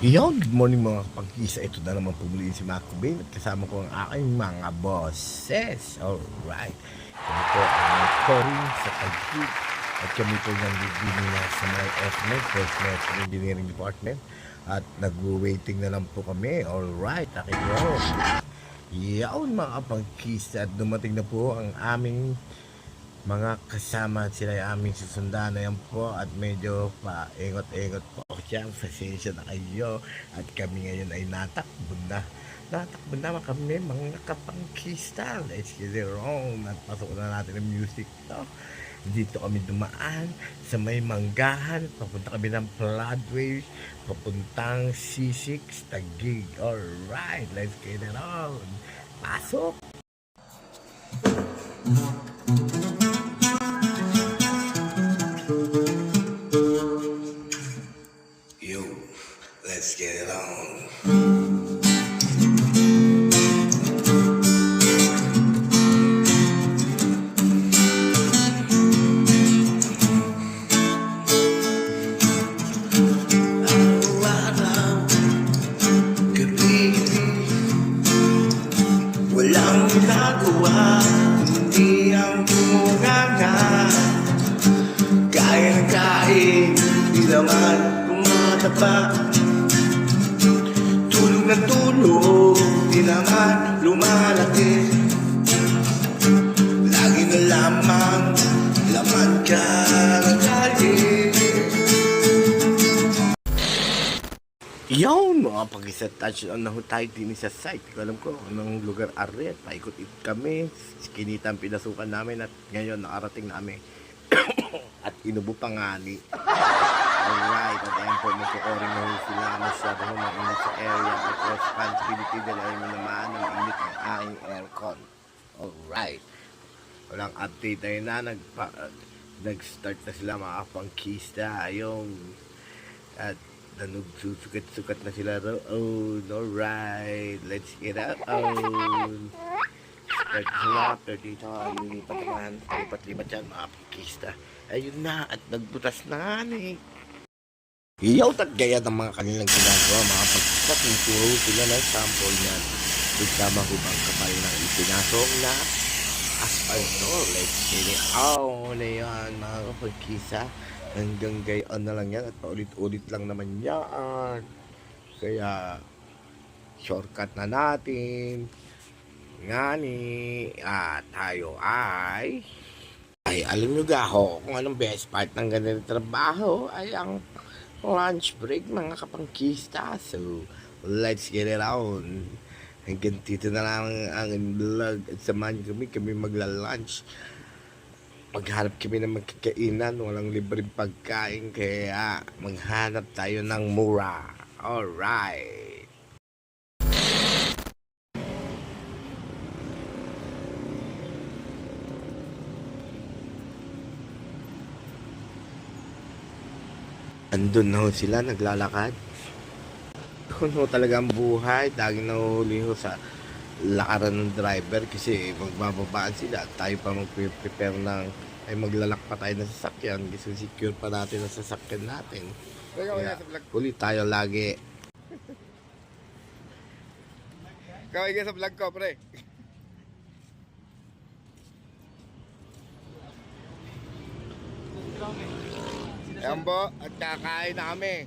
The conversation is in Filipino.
Yo, good morning mga kapag-isa. Ito na naman pumuliin si Marco Bain at kasama ko ang aking mga bosses. Alright. Kami po ang Cory sa Taguig at kami po nandito na sa may FNET, First Engineering Department at nag-waiting na lang po kami. Alright, aking yo. Yawn mga kapag-isa at dumating na po ang aming mga kasama sila yung aming susundan. Na yan po at medyo paingot-ingot po siya pasensya na kayo. At kami ngayon ay natakbo na. Natakbo na kami mga kapangkista. Get it wrong. At pasok na natin ang music to dito kami dumaan sa may manggahan. Papunta kami ng Floodway papuntang C6 Tagig alright let's get it on. Pasok Walang ginagawa, hindi ang bumunganga Kaya ng kain, di naman tumatapa Tulog na tulog, di naman lumalaki Lagi na lamang, laman ka ng kalye Yun, mga pag-isa touch on na ho tayo din sa site. Ko alam ko anong lugar are. Paikot-ikot kami. Kinita ang pinasukan namin at ngayon nakarating namin. at inubo pa nga. Alright, at ayan po, magkukoring na sila. Masyado ho mainit sa area. At responsibility nila ay naman ang init ng aking aircon. Alright. Walang update tayo na. Nagpa, nag-start na sila mga pangkista. Ayun. At nanog susukat-sukat na sila roon. Alright, let's get out. On. Start sila after dito. Lilipat naman. Lipat-lipat yan mga pangkista. Ayun na. At nagbutas na nga eh. Iyaw gaya ng mga kanilang ginagawa mga pagkita tinuturo sila ng sample niyan. Isama ko bang kapal ng ipinasok na asfalto. Let's get it on. Ayan mga kapagkisa. Hanggang gayon na lang yan at paulit-ulit lang naman yan. Kaya shortcut na natin. Ngani, at tayo ay ay alam nyo gaho kung anong best part ng ganitong trabaho ay ang lunch break mga kapangkista. So, let's get it on. Hanggang dito na lang ang vlog at samahan kami, kami magla-lunch. Maghanap kami ng magkakainan, walang libreng pagkain, kaya maghanap tayo ng mura. Alright. Andun na ho sila, naglalakad. Kuno talaga ang buhay, daging nahuhuli ho sa lakaran ng driver kasi magbababaan sila tayo pa mag-prepare ng ay maglalak pa tayo ng sasakyan kasi secure pa natin ang sasakyan natin. Kaya, huli tayo lagi. Kaway ka sa vlog ko, pre. Ayan at kakain na kami.